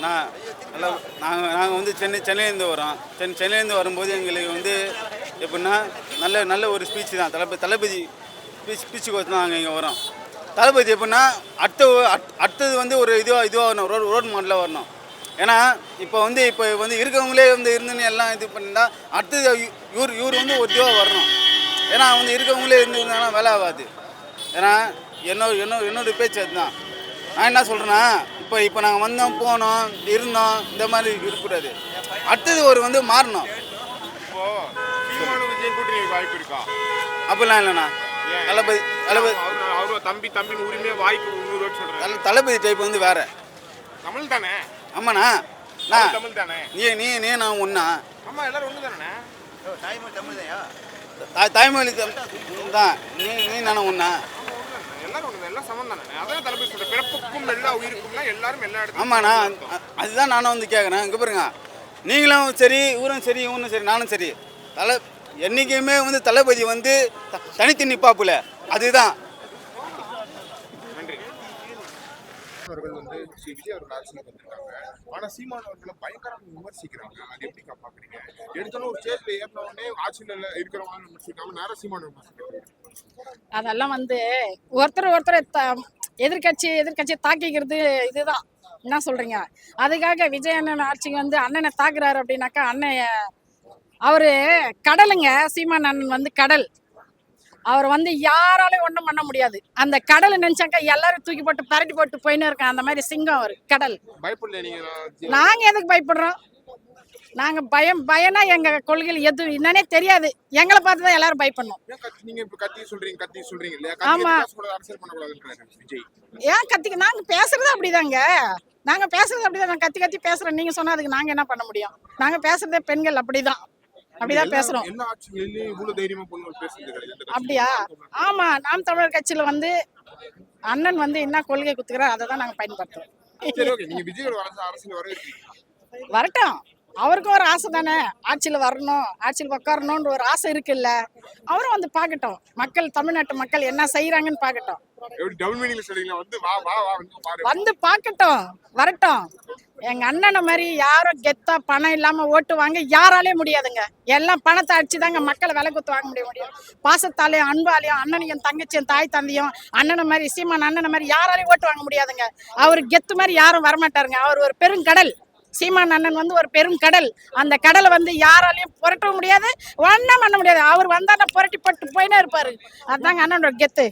நான் அதெல்லாம் நாங்கள் நாங்கள் வந்து சென்னை சென்னையிலேருந்து வரோம். சென்னை சென்னையிலேருந்து வரும்போது எங்களுக்கு வந்து எப்படின்னா நல்ல நல்ல ஒரு ஸ்பீச் தான். தளபதி தளபதி ஸ்பீச் ஸ்பீச்சுக்கு தான் நாங்கள் இங்கே வரோம். தளபதி எப்படின்னா அடுத்த அட்- அடுத்தது வந்து ஒரு இதுவாக இதுவாக வரணும். ரோட் ரோட் மாடலாக வரணும். ஏன்னா இப்போ வந்து இப்போ வந்து இருக்கவங்களே வந்து இருந்துன்னு எல்லாம் இது பண்ணியிருந்தா அடுத்தது இவர் இவர் வந்து ஒரு இதுவாக வரணும். ஏன்னா வந்து இருக்கவங்களே இருந்து இருந்தாங்கன்னா வேலை ஆகாது. ஏன்னா என்னோட என்னோட என்னோட பேச்சு அதுதான். நான் என்ன சொல்கிறேன்னா இப்போ இப்போ நாங்கள் வந்தோம் போனோம் இருந்தோம் இந்த மாதிரி இருக்கக்கூடாது. அடுத்தது ஒரு வந்து மாறணும். வாய்ப்பு இருக்கா? அப்படிலாம் இல்லைண்ணா. தளபதி தளபதி அவரு அவரு தம்பி தம்பின்னு உரிமையா வாய்ப்பு நூறு தல தளபதி டைப் வந்து வேற. தமிழ் தானே? ஆமாண்ணா. நான் தமிழ் தானே? நீ நீ நீ நான் ஒன்றா ஆமா எல்லாரும் ஒண்ணு தானே? தாய் தாய்மொழி தான். நீ நீ நானும் ஒன்றா எல்லாம் சமம் தானே? அதான் தளபதி சொல்ற பிறப்புக்கும் எல்லா உயிருக்கும்னா எல்லாரும் எல்லா ஆமாண்ணா அதுதான் நானும் வந்து கேட்குறேன் இங்கே பாருங்க. நீங்களும் சரி இவரும் சரி இவனும் சரி நானும் சரி. தலை என்றைக்குமே வந்து தளபதி வந்து த- தனித்து நிப்பாப்புல. அதுதான். நன்றி. அவர்கள் வந்து ஸ்ரீ விஜய் அவர்கள் அரசியலுக்கு வந்திருக்காங்க ஆனா சீமான் அவர்களை பயங்கரம் விமர்சிக்கிறாங்க. அது எப்படி பாக்குறீங்க எடுத்தோன்னு ஒரு ஸ்டேஜ்ல ஏறின உடனே ஆட்சியில இருக்கிறவங்க விமர்சிக்காம நேர சீமான் விமர்சிக்கிறாங்க. அதெல்லாம் வந்து ஒருத்தர் ஒருத்தர் எதிர்க்கட்சி எதிர்க்கட்சி தாக்கிக்கிறது இதுதான். என்ன சொல்றீங்க? அதுக்காக விஜய் அண்ணன் ஆட்சிக்கு வந்து அண்ணனை தாக்குறாரு அப்படின்னாக்கா அண்ணன் அவரு கடலுங்க. சீமான் அண்ணன் வந்து கடல். அவர் வந்து யாராலையும் ஒன்றும் பண்ண முடியாது. அந்த கடலை நினைச்சாக்கா எல்லாரும் தூக்கி போட்டு பரட்டி போட்டு போயின்னு இருக்கான் அந்த மாதிரி சிங்கம் அவர் கடல். நாங்க எதுக்கு பயப்படுறோம்? நாங்க பயம் பயனா எங்க கொள்கையில் எது என்னன்னே தெரியாது. எங்களை பார்த்து தான் எல்லாரும் பயப்படணும். கத்தி நீங்க இப்ப கத்தி சொல்றீங்க கத்தி சொல்றீங்க இல்லையா? ஆமா. கத்தி பேசக்கூடாது அரசியல் பண்ணக்கூடாதுன்றாரு விஜய். ஏன் கத்திக்க நாங்க பேசுறது அப்படிதாங்க. நாங்க பேசுறது அப்படிதான் நான் கத்தி கத்தி பேசுறேன் நீங்க சொன்னா அதுக்கு நாங்க என்ன பண்ண முடியும்? நாங்க பேசுறதே பெண்கள் அப்படிதான். அப்படிதான் பேசுறோம். அப்படியா? ஆமா நாம் தமிழர் கட்சியில வந்து அண்ணன் வந்து என்ன கொள்கை குத்துக்கிறார் அதை தான் நாங்க பயன்படுத்துறோம். வரட்டும். அவருக்கும் ஒரு ஆசை தானே? ஆட்சியில் வரணும் ஆட்சியில் உட்காரணுன்ற ஒரு ஆசை இருக்குல்ல? அவரும் வந்து பார்க்கட்டும். மக்கள் தமிழ்நாட்டு மக்கள் என்ன செய்யறாங்கன்னு பார்க்கட்டும். வந்து பார்க்கட்டும். வரட்டும். எங்க அண்ணனை மாதிரி யாரும் கெத்தா பணம் இல்லாம ஓட்டு வாங்க யாராலே முடியாதுங்க. எல்லாம் பணத்தை அடிச்சு தாங்க மக்களை விலை குத்து வாங்க முடிய முடியும். பாசத்தாலையும் அன்பாலையும் அண்ணனையும் தங்கச்சியும் தாய் தந்தையும் அண்ணனை மாதிரி சீமான் அண்ணனை மாதிரி யாராலையும் ஓட்டு வாங்க முடியாதுங்க. அவர் கெத்து மாதிரி யாரும் வரமாட்டாருங்க. அவர் ஒரு பெருங்கடல். சீமான் அண்ணன் வந்து ஒரு பெரும் கடல். அந்த கடலை வந்து யாராலையும் புரட்டவும் முடியாது ஒன்றும் பண்ண முடியாது. அவர் வந்தால் புரட்டி போட்டு போயினே இருப்பார். அதாங்க அண்ணனோட கெத்து.